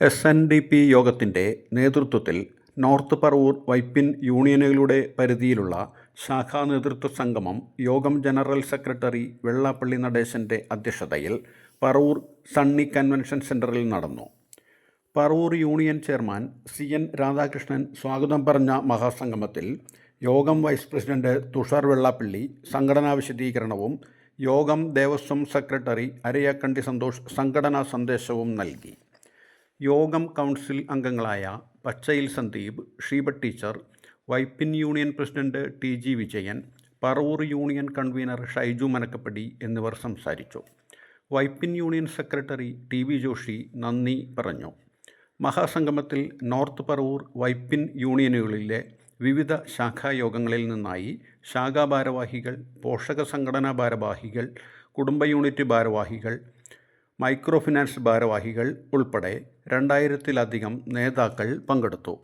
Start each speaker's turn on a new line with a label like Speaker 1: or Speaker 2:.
Speaker 1: S N D P യോഗത്തിന്റെ നേതൃത്വത്തിൽ north Paravur Vypin യൂണിയനുകളുടെ പരിധിയിലുള്ള ശാഖാ നേതൃത്വ സംഗമം യോഗം ജനറൽ സെക്രട്ടറി വെള്ളാപ്പള്ളി നടേശന്റെ അധ്യക്ഷതയിൽ പറവൂർ സണ്ണി കൺവെൻഷൻ സെന്ററിൽ നടന്നു. Paravur union chairman C N Radhakrishnan സ്വാഗതം പറഞ്ഞ മഹാസംഗമത്തിൽ യോഗം വൈസ് പ്രസിഡന്റ് തുഷാർ വെള്ളാപ്പള്ളി സംഘടനാ വിശദീകരണവും യോഗം ദേവസ്വം സെക്രട്ടറി അരയക്കണ്ടി സന്തോഷ് സംഘടനാ സന്ദേശവും നൽകി. യോഗം കൗൺസിൽ അംഗങ്ങളായ പച്ചയിൽ Sandeep Sheeba teacher Vypin union president T G Vijayan Paravur union convener Shaiju Manakkappady എന്നിവർ സംസാരിച്ചു. Vypin union secretary T V Joshy നന്ദി പറഞ്ഞു. മഹാസംഗമത്തിൽ നോർത്ത് പറവൂർ വൈപ്പിൻ യൂണിയനുകളിലെ വിവിധ ശാഖായോഗങ്ങളിൽ നിന്നായി ശാഖാ ഭാരവാഹികൾ പോഷക സംഘടനാ ഭാരവാഹികൾ കുടുംബ യൂണിറ്റ് ഭാരവാഹികൾ മൈക്രോ ഫിനാൻസ് ഭാരവാഹികൾ ഉൾപ്പെടെ രണ്ടായിരത്തിലധികം നേതാക്കൾ പങ്കെടുത്തു.